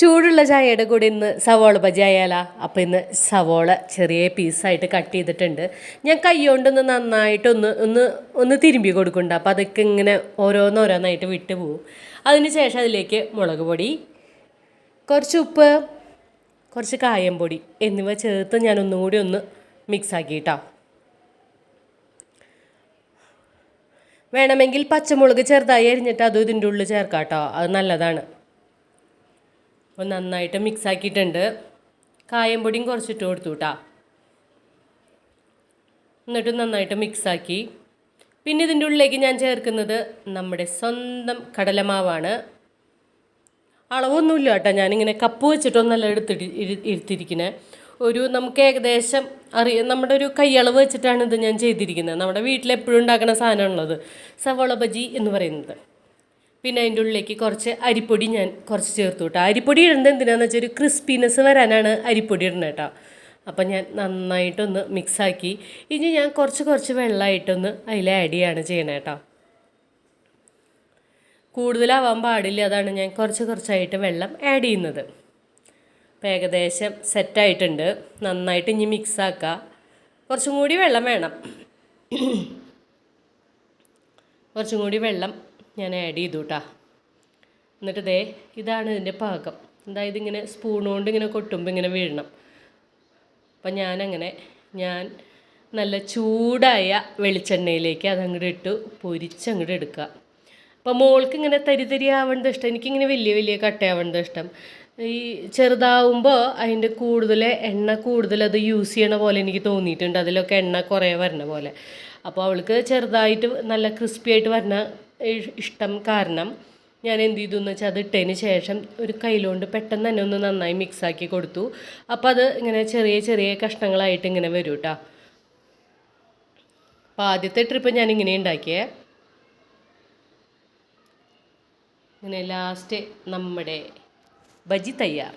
ചൂടുള്ള ചായയുടെ കൂടെ ഇന്ന് സവോള ബജി ആയാലാ അപ്പോൾ ഇന്ന് സവോള ചെറിയ പീസായിട്ട് കട്ട് ചെയ്തിട്ടുണ്ട്. ഞാൻ കൈ കൊണ്ടൊന്ന് നന്നായിട്ടൊന്ന് ഒന്ന് ഒന്ന് തിരുമ്പി കൊടുക്കുന്നുണ്ട്. അപ്പോൾ അതൊക്കെ ഇങ്ങനെ ഓരോന്നോരോന്നായിട്ട് വിട്ട് പോവും. അതിന് ശേഷം അതിലേക്ക് മുളക് പൊടി കുറച്ച് ഉപ്പ് കുറച്ച് കായം പൊടി എന്നിവ ചേർത്ത് ഞാൻ ഒന്നുകൂടി ഒന്ന് മിക്സ് ആക്കിയിട്ടാ. വേണമെങ്കിൽ പച്ചമുളക് ചെറുതായി അരിഞ്ഞിട്ട് അതും ഇതിന്റെ ഉള്ളിൽ ചേർക്കാം കേട്ടോ അത് നല്ലതാണ്. അപ്പോൾ നന്നായിട്ട് മിക്സ് ആക്കിയിട്ടുണ്ട്. കായം പൊടിയും കുറച്ചിട്ട് കൊടുത്തു കേട്ടോ എന്നിട്ട് നന്നായിട്ട് മിക്സാക്കി പിന്നെ ഇതിന്റെ ഉള്ളിലേക്ക് ഞാൻ ചേർക്കുന്നത് നമ്മുടെ സ്വന്തം കടലമാവാണ്. അളവൊന്നുമില്ല കേട്ടോ ഞാനിങ്ങനെ കപ്പ് വെച്ചിട്ടൊന്നല്ല എടുത്തിട്ട് ഇരുത്തിരിക്കുന്നത് ഒരു നമുക്ക് ഏകദേശം അറിയ നമ്മുടെ ഒരു കൈയളവ് വെച്ചിട്ടാണ് ഇത് ഞാൻ ചെയ്തിരിക്കുന്നത് നമ്മുടെ വീട്ടിൽ എപ്പോഴും ഉണ്ടാക്കുന്ന സാധനമാണുള്ളത്. സവോള ബജി എന്ന് പറയുന്നത്. പിന്നെ അതിന്റെ ഉള്ളിലേക്ക് കുറച്ച് അരിപ്പൊടി ഞാൻ കുറച്ച് ചേർത്ത് കേട്ടോ. അരിപ്പൊടി ഇടുന്നത് എന്തിനാന്ന് വെച്ചാൽ ഒരു ക്രിസ്പിനെസ് വരാനാണ് അരിപ്പൊടി ഇടുന്നത് കേട്ടോ. അപ്പം ഞാൻ നന്നായിട്ടൊന്ന് മിക്സാക്കി ഇനി ഞാൻ കുറച്ച് കുറച്ച് വെള്ളമായിട്ടൊന്ന് അതിൽ ആഡ് ചെയ്യാണ് ചെയ്യണേ കേട്ടോ. കൂടുതലാവാൻ പാടില്ല അതാണ് ഞാൻ കുറച്ച് കുറച്ചായിട്ട് വെള്ളം ആഡ് ചെയ്യുന്നത്. അപ്പോൾ ഏകദേശം സെറ്റായിട്ടുണ്ട് നന്നായിട്ട് ഇനി മിക്സാക്കുക കുറച്ചും കൂടി വെള്ളം വേണം. കുറച്ചും കൂടി വെള്ളം ഞാൻ ആഡ് ചെയ്തു കേട്ടോ എന്നിട്ട് ദേ ഇതാണ് ഇതിന്റെ പാകം. അതായത് ഇങ്ങനെ സ്പൂൺ കൊണ്ട് ഇങ്ങനെ കൊട്ടുമ്പോൾ ഇങ്ങനെ വീഴണം. അപ്പം ഞാനങ്ങനെ ഞാൻ നല്ല ചൂടായ വെളിച്ചെണ്ണയിലേക്ക് അതങ്ങോട്ട് ഇട്ട് പൊരിച്ചങ്ങോട്ട് എടുക്കുക. അപ്പം മോൾക്ക് ഇങ്ങനെ തരിതരി തരി ആവേണ്ടത് ഇഷ്ടം. എനിക്കിങ്ങനെ വലിയ വലിയ കട്ടയാവേണ്ടത് ഇഷ്ടം. ഈ ചെറുതാവുമ്പോൾ അതിന്റെ കൂടുതൽ എണ്ണ കൂടുതൽ അത് യൂസ് ചെയ്യണ പോലെ എനിക്ക് തോന്നിയിട്ടുണ്ട്. അതിലൊക്കെ എണ്ണ കുറേ വരണ പോലെ. അപ്പോൾ അവൾക്ക് ചെറുതായിട്ട് നല്ല ക്രിസ്പി ആയിട്ട് വരണ ഇഷ്ടം കാരണം ഞാൻ എന്ത് ചെയ്തു എന്ന് വെച്ചാൽ അത് ഇട്ടതിന് ശേഷം ഒരു കയ്യിലുകൊണ്ട് പെട്ടെന്ന് തന്നെ ഒന്ന് നന്നായി മിക്സാക്കി കൊടുത്തു. അപ്പോൾ അത് ഇങ്ങനെ ചെറിയ ചെറിയ കഷ്ണങ്ങളായിട്ട് ഇങ്ങനെ വരും കേട്ടോ അപ്പോൾ ആദ്യത്തെ ട്രിപ്പ് ഞാൻ ഇങ്ങനെ ഉണ്ടാക്കിയേ. ഇങ്ങനെ ലാസ്റ്റ് നമ്മുടെ ബജി തയ്യാർ.